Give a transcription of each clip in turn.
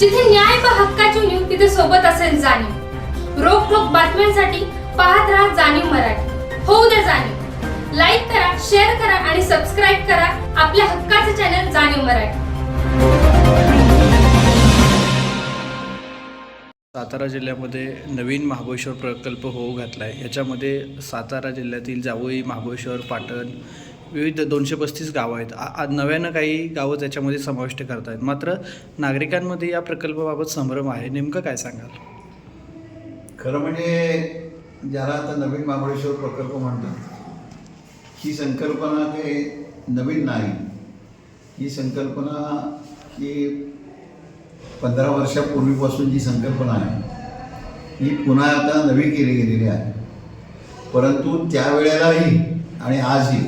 जिथे न्याय प हक्काची लिम तिथे सोबत असेल जाणीव. रोखोक बातम्यांसाठी पाहत राहा जाणीव मराठी. होऊ द्या जाणीव. लाईक करा शेअर करा आणि सबस्क्राईब करा आपल्या हक्काचे चॅनल जाणीव मराठी. सातारा जिल्ह्यामध्ये नवीन महाबळेश्वर प्रकल्प होऊ घातला आहे याच्यामध्ये सातारा जिल्ह्यातील जावळी महाबळेश्वर पाटण विविध दोनशे पस्तीस गावं आहेत. आ नव्यानं काही गावं त्याच्यामध्ये समाविष्ट करत आहेत मात्र नागरिकांमध्ये या प्रकल्पाबाबत संभ्रम आहे. नेमकं काय सांगाल? खरं म्हणजे ज्याला आता नवीन महाबळेश्वर प्रकल्प म्हणतात ही संकल्पना काही नवीन नाही. ही संकल्पना ही पंधरा वर्षापूर्वीपासून जी संकल्पना आहे ही पुन्हा आता नवी केली गेलेली आहे. परंतु त्यावेळेलाही आणि आजही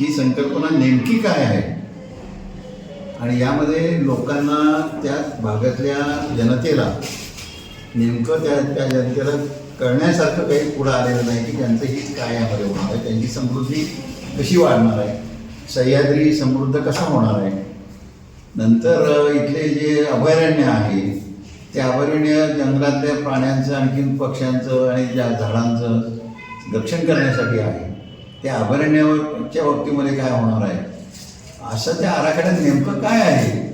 ही संकल्पना नेमकी काय आहे? आणि यामध्ये लोकांना त्या भागातल्या जनतेला नेमकं त्या त्या जनतेला कळण्यासारखं काही पुढं आलेलं नाही की त्यांचं हित काय यामध्ये होणार आहे. त्यांची समृद्धी कशी वाढणार आहे? सह्याद्री समृद्ध कसा होणार आहे? नंतर इथले जे अभयारण्य आहे ते अभयारण्य जंगलातल्या प्राण्यांचं आणखीन पक्ष्यांचं आणि ज्या झाडांचं रक्षण करण्यासाठी आहे. त्या अभयारण्यावरच्या बाबतीमध्ये काय होणार आहे? असं त्या आराखड्यात नेमकं काय आहे?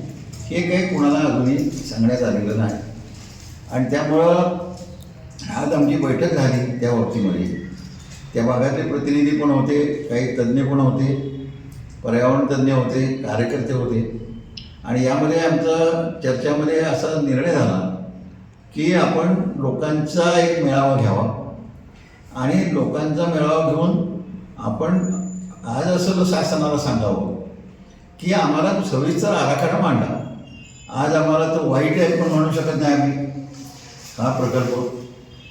हे काही कुणाला अजूनही सांगण्यात आलेलं नाही. आणि त्यामुळं आज आमची बैठक झाली त्या बाबतीमध्ये. त्या भागातले प्रतिनिधी पण होते काही तज्ज्ञ पण होते पर्यावरण तज्ज्ञ होते कार्यकर्ते होते. आणि यामध्ये आमचा चर्चामध्ये असा निर्णय झाला की आपण लोकांचा एक मेळावा घ्यावा. आणि लोकांचा मेळावा घेऊन आपण आज असं शासनाला सांगावं की आम्हाला सविस्तर आराखडा मांडा. आज आम्हाला तो वाईट आहे पण म्हणू शकत नाही आम्ही. हा प्रकल्प.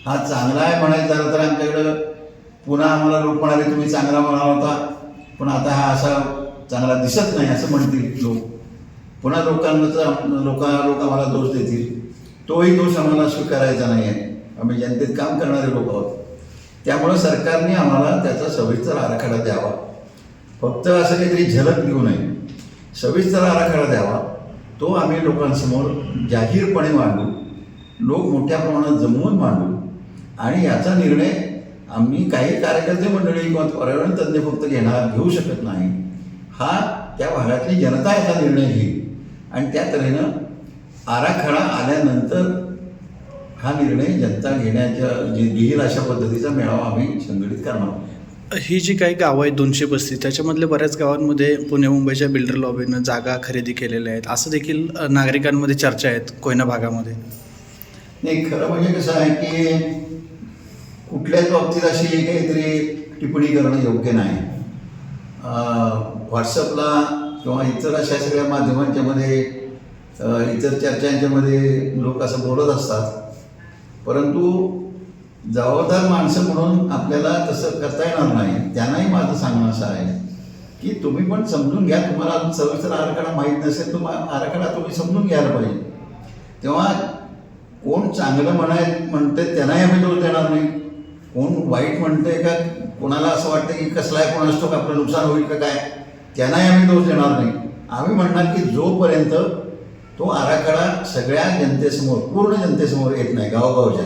हा चांगला आहे म्हणायचं झालं तर आमच्याकडं पुन्हा आम्हाला लोक म्हणाले तुम्ही चांगला म्हणाला होता. पण आता हा असा चांगला दिसत नाही असं म्हणतील लोक. पुन्हा लोकांना लोक लोक आम्हाला दोष देतील. तोही दोष आम्हाला स्वीकारायचा नाही आहे आम्ही जनतेत काम करणारे लोक आहोत. त्यामुळं सरकारने आम्हाला त्याचा सविस्तर आराखडा द्यावा. फक्त असं काहीतरी झलक देऊ नये. सविस्तर आराखडा द्यावा. तो आम्ही लोकांसमोर जाहीरपणे मांडू. लोक मोठ्या प्रमाणात जमवून मांडू. आणि याचा निर्णय आम्ही काही कार्यकर्ते मंडळी किंवा पर्यावरण तज्ज्ञ फक्त घेणार घेऊ शकत नाही. हा त्या भागातली जनता याचा निर्णय घेईल. आणि त्या तऱ्हेनं आराखडा आल्यानंतर हा निर्णय जनता घेण्याच्या जे घेईल अशा पद्धतीचा मेळावा आम्ही संघटित करणार आहोत. ही जी काही गावं आहेत दोनशे पस्तीस त्याच्यामधल्या बऱ्याच गावांमध्ये पुणे मुंबईच्या बिल्डर लॉबीनं जागा खरेदी केलेल्या आहेत. असं देखील नागरिकांमध्ये चर्चा आहेत कोयना भागामध्ये. नाही खरं म्हणजे कसं आहे की कुठल्याच बाबतीत अशी काहीतरी टिप्पणी करणं योग्य नाही. व्हॉट्सअपला किंवा इतर अशा सगळ्या माध्यमांच्यामध्ये इतर चर्चांच्यामध्ये लोक असं बोलत असतात. परंतु जबाबदार माणसं म्हणून आपल्याला तसं करता येणार नाही. त्यांनाही माझं सांगणं असं आहे की तुम्ही पण समजून घ्या. तुम्हाला अजून सविस्तर आराखडा माहीत नसेल तर मा- आराखडा तुम्ही समजून घ्यायला पाहिजे. तेव्हा कोण चांगलं म्हणाय म्हणते त्यांनाही आम्ही दोष देणार नाही. कोण वाईट म्हणते का कोणाला असं वाटतं की कसला आहे कोणास का आपलं नुकसान होईल का काय त्यांनाही आम्ही दोष देणार नाही. आम्ही म्हणणार की जोपर्यंत तो आराखडा सगळ्या जनतेसमोर पूर्ण जनतेसमोर येत नाही गावगावच्या.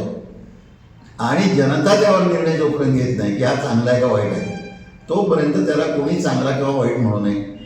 आणि जनता त्यावर निर्णय जोपर्यंत घेत नाही की हा चांगला आहे का वाईट आहे तोपर्यंत त्याला कोणी चांगला किंवा वाईट म्हणू नये.